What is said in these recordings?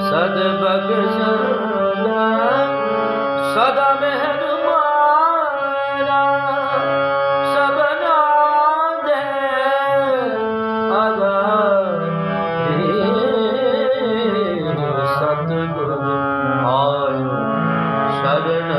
ਸਦ ਬਖਸ਼ਦਾ ਸਦਾ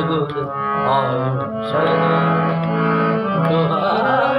Good, good, all you.